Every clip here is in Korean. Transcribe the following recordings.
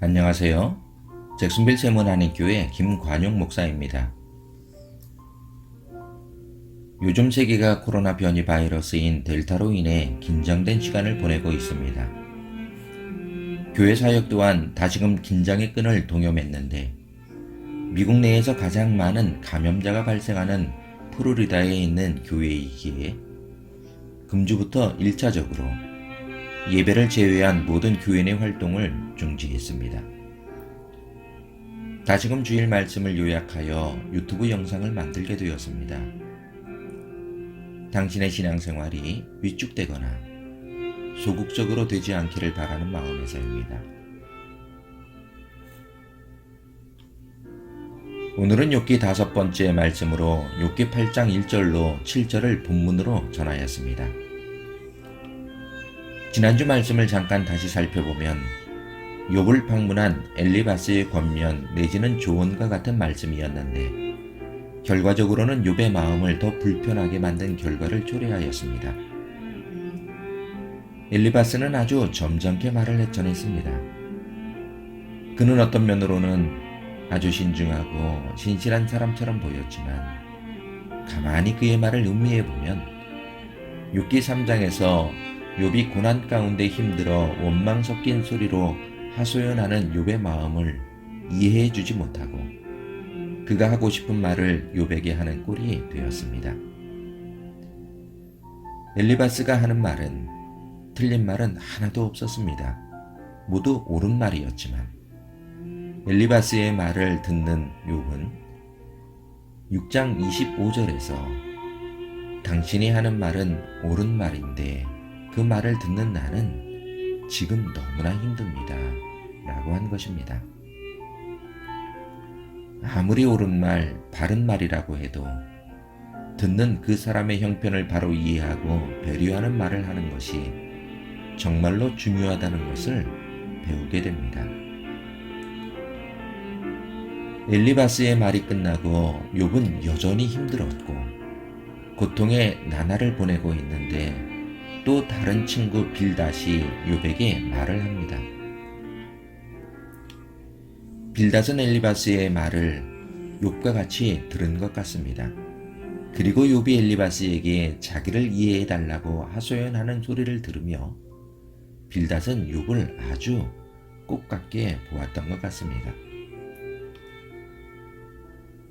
안녕하세요. 잭슨빌 세문안인교회 김관용 목사입니다. 요즘 세계가 코로나 변이 바이러스인 델타로 인해 긴장된 시간을 보내고 있습니다. 교회 사역 또한 다시금 긴장의 끈을 동여맸는데 미국 내에서 가장 많은 감염자가 발생하는 플로리다에 있는 교회이기에 금주부터 1차적으로 예배를 제외한 모든 내 활동을 중지했습니다. 다시금 주일 말씀을 요약하여 유튜브 영상을 만들게 되었습니다. 당신의 신앙생활이 위축되거나 소극적으로 되지 않기를 바라는 마음에서입니다. 오늘은 욥기 다섯 번째 말씀으로 욥기 8장 1절로 7절을 본문으로 전하였습니다. 지난주 말씀을 잠깐 다시 살펴보면 욥을 방문한 엘리바스의 권면 내지는 조언과 같은 말씀이었는데 결과적으로는 욥의 마음을 더 불편하게 만든 결과를 초래하였습니다. 엘리바스는 아주 점잖게 말을 해전했습니다. 그는 어떤 면으로는 아주 신중하고 신실한 사람처럼 보였지만 가만히 그의 말을 음미해 보면 6기 3장에서 욥이 고난 가운데 힘들어 원망 섞인 소리로 하소연하는 욥의 마음을 이해해 주지 못하고 그가 하고 싶은 말을 욥에게 하는 꼴이 되었습니다. 엘리바스가 하는 말은 틀린 말은 하나도 없었습니다. 모두 옳은 말이었지만 엘리바스의 말을 듣는 욥은 6장 25절에서 당신이 하는 말은 옳은 말인데 그 말을 듣는 나는 지금 너무나 힘듭니다. 라고 한 것입니다. 아무리 옳은 말, 바른 말이라고 해도 듣는 그 사람의 형편을 바로 이해하고 배려하는 말을 하는 것이 정말로 중요하다는 것을 배우게 됩니다. 엘리바스의 말이 끝나고 욥은 여전히 힘들었고 고통의 나날을 보내고 있는데 또 다른 친구 빌닷이 욥에게 말을 합니다. 빌닷은 엘리바스의 말을 욥과 같이 들은 것 같습니다. 그리고 욥이 엘리바스에게 자기를 이해해 달라고 하소연하는 소리를 들으며 빌닷은 욥을 아주 꽃같게 보았던 것 같습니다.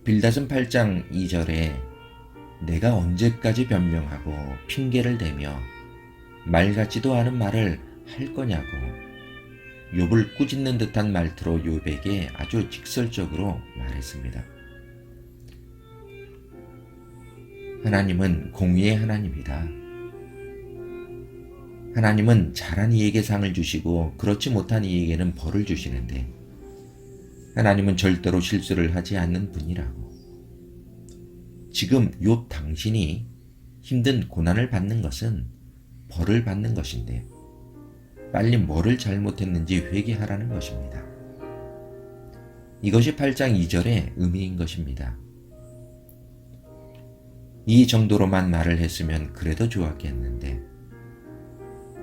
빌닷은 8장 2절에 내가 언제까지 변명하고 핑계를 대며 말 같지도 않은 말을 할 거냐고 욥을 꾸짖는 듯한 말투로 욥에게 아주 직설적으로 말했습니다. 하나님은 공의의 하나님이다. 하나님은 잘한 이에게 상을 주시고 그렇지 못한 이에게는 벌을 주시는데 하나님은 절대로 실수를 하지 않는 분이라고. 지금 욥 당신이 힘든 고난을 받는 것은 벌을 받는 것인데 빨리 뭐를 잘못했는지 회개하라는 것입니다. 이것이 8장 2절의 의미인 것입니다. 이 정도로만 말을 했으면 그래도 좋았겠는데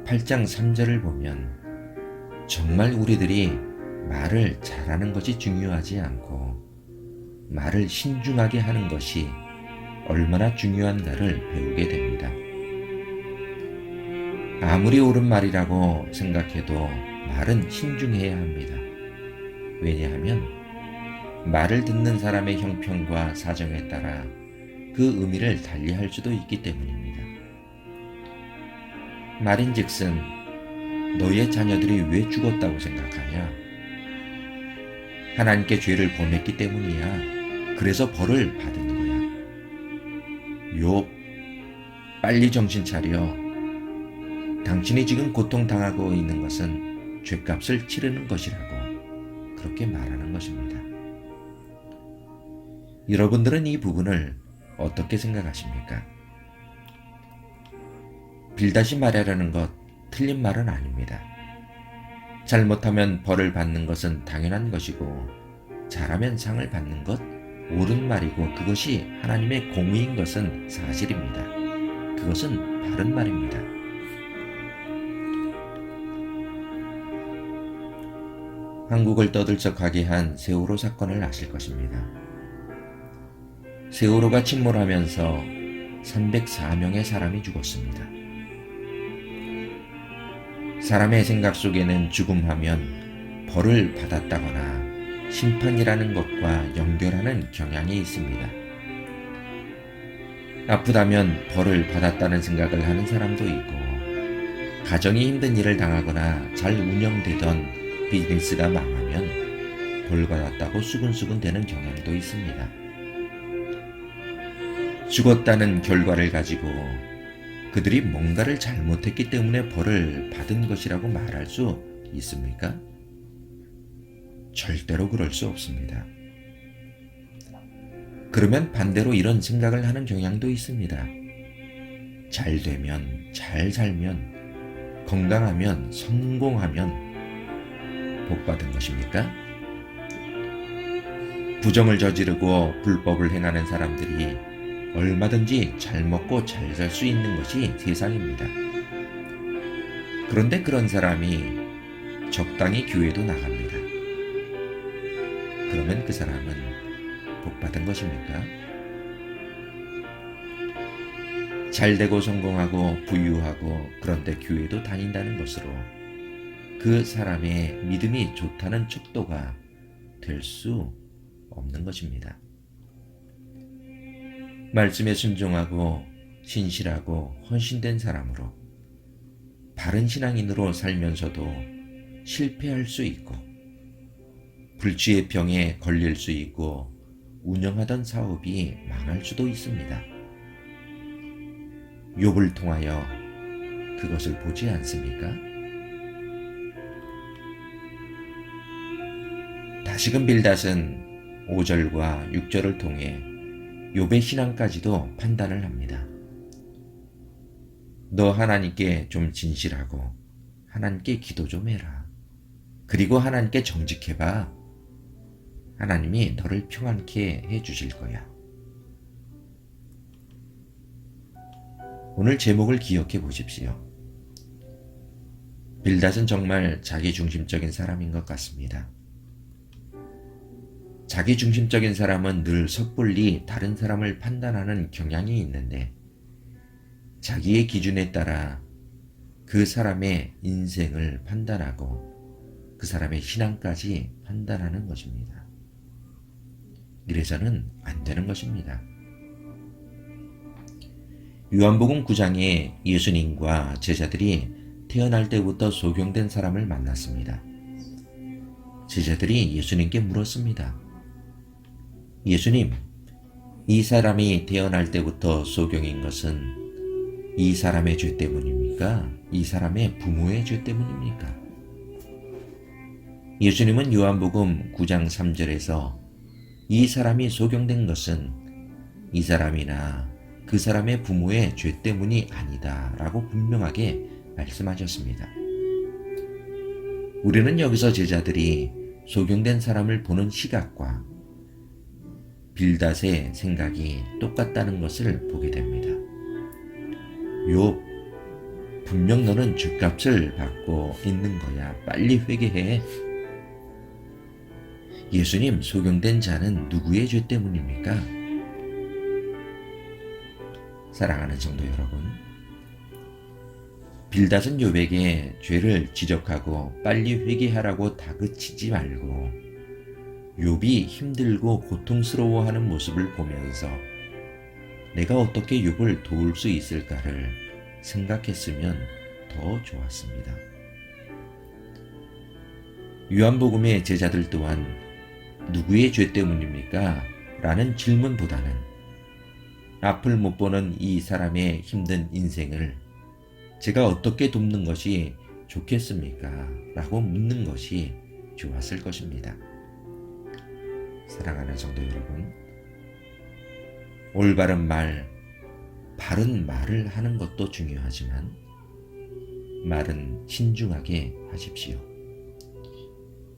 8장 3절을 보면 정말 우리들이 말을 잘하는 것이 중요하지 않고 말을 신중하게 하는 것이 얼마나 중요한가를 배우게 됩니다. 아무리 옳은 말이라고 생각해도 말은 신중해야 합니다. 왜냐하면 말을 듣는 사람의 형편과 사정에 따라 그 의미를 달리할 수도 있기 때문입니다. 말인즉슨 너의 자녀들이 왜 죽었다고 생각하냐? 하나님께 죄를 범했기 때문이야. 그래서 벌을 받은 거야. 욥, 빨리 정신 차려. 당신이 지금 고통당하고 있는 것은 죄값을 치르는 것이라고 그렇게 말하는 것입니다. 여러분들은 이 부분을 어떻게 생각하십니까? 빌다시 말하려는 것 틀린 말은 아닙니다. 잘못하면 벌을 받는 것은 당연한 것이고 잘하면 상을 받는 것 옳은 말이고 그것이 하나님의 공의인 것은 사실입니다. 그것은 바른 말입니다. 한국을 떠들썩하게 한 세월호 사건을 아실 것입니다. 세월호가 침몰하면서 304명의 사람이 죽었습니다. 사람의 생각 속에는 죽음하면 벌을 받았다거나 심판이라는 것과 연결하는 경향이 있습니다. 아프다면 벌을 받았다는 생각을 하는 사람도 있고, 가정이 힘든 일을 당하거나 잘 운영되던 비즈니스가 망하면 벌 받았다고 수근수근 되는 경향도 있습니다. 죽었다는 결과를 가지고 그들이 뭔가를 잘못했기 때문에 벌을 받은 것이라고 말할 수 있습니까? 절대로 그럴 수 없습니다. 그러면 반대로 이런 생각을 하는 경향도 있습니다. 잘 되면, 잘 살면, 건강하면, 성공하면 복 받은 것입니까? 부정을 저지르고 불법을 행하는 사람들이 얼마든지 잘 먹고 잘 살 수 있는 것이 세상입니다. 그런데 그런 사람이 적당히 교회도 나갑니다. 그러면 그 사람은 복 받은 것입니까? 잘 되고 성공하고 부유하고 그런데 교회도 다닌다는 것으로 그 사람의 믿음이 좋다는 척도가 될 수 없는 것입니다. 말씀에 순종하고 신실하고 헌신된 사람으로 바른 신앙인으로 살면서도 실패할 수 있고 불치의 병에 걸릴 수 있고 운영하던 사업이 망할 수도 있습니다. 욥을 통하여 그것을 보지 않습니까? 다시금 빌닷은 5절과 6절을 통해 욥의 신앙까지도 판단을 합니다. 너 하나님께 좀 진실하고 하나님께 기도 좀 해라. 그리고 하나님께 정직해봐. 하나님이 너를 평안케 해 주실 거야. 오늘 제목을 기억해 보십시오. 빌닷은 정말 자기 중심적인 사람인 것 같습니다. 자기 중심적인 사람은 늘 섣불리 다른 사람을 판단하는 경향이 있는데 자기의 기준에 따라 그 사람의 인생을 판단하고 그 사람의 신앙까지 판단하는 것입니다. 이래서는 안 되는 것입니다. 요한복음 9장에 예수님과 제자들이 태어날 때부터 소경된 사람을 만났습니다. 제자들이 예수님께 물었습니다. 예수님, 이 사람이 태어날 때부터 소경인 것은 이 사람의 죄 때문입니까? 이 사람의 부모의 죄 때문입니까? 예수님은 요한복음 9장 3절에서 이 사람이 소경된 것은 이 사람이나 그 사람의 부모의 죄 때문이 아니다 라고 분명하게 말씀하셨습니다. 우리는 여기서 제자들이 소경된 사람을 보는 시각과 빌닷의 생각이 똑같다는 것을 보게 됩니다. 욥, 분명 너는 죗값을 받고 있는 거야. 빨리 회개해. 예수님, 소경된 자는 누구의 죄 때문입니까? 사랑하는 성도 여러분, 빌닷은 욥에게 죄를 지적하고 빨리 회개하라고 다그치지 말고 욥이 힘들고 고통스러워하는 모습을 보면서 내가 어떻게 욥을 도울 수 있을까를 생각했으면 더 좋았습니다. 요한복음의 제자들 또한 누구의 죄 때문입니까? 라는 질문보다는 앞을 못 보는 이 사람의 힘든 인생을 제가 어떻게 돕는 것이 좋겠습니까? 라고 묻는 것이 좋았을 것입니다. 사랑하는 성도 여러분, 올바른 말, 바른 말을 하는 것도 중요하지만 말은 신중하게 하십시오.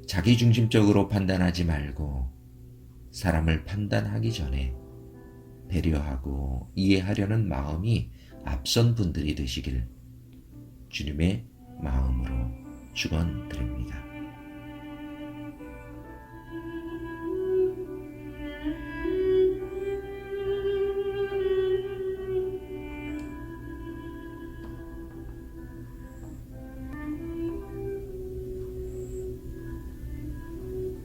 자기중심적으로 판단하지 말고 사람을 판단하기 전에 배려하고 이해하려는 마음이 앞선 분들이 되시길 주님의 마음으로 축원드립니다.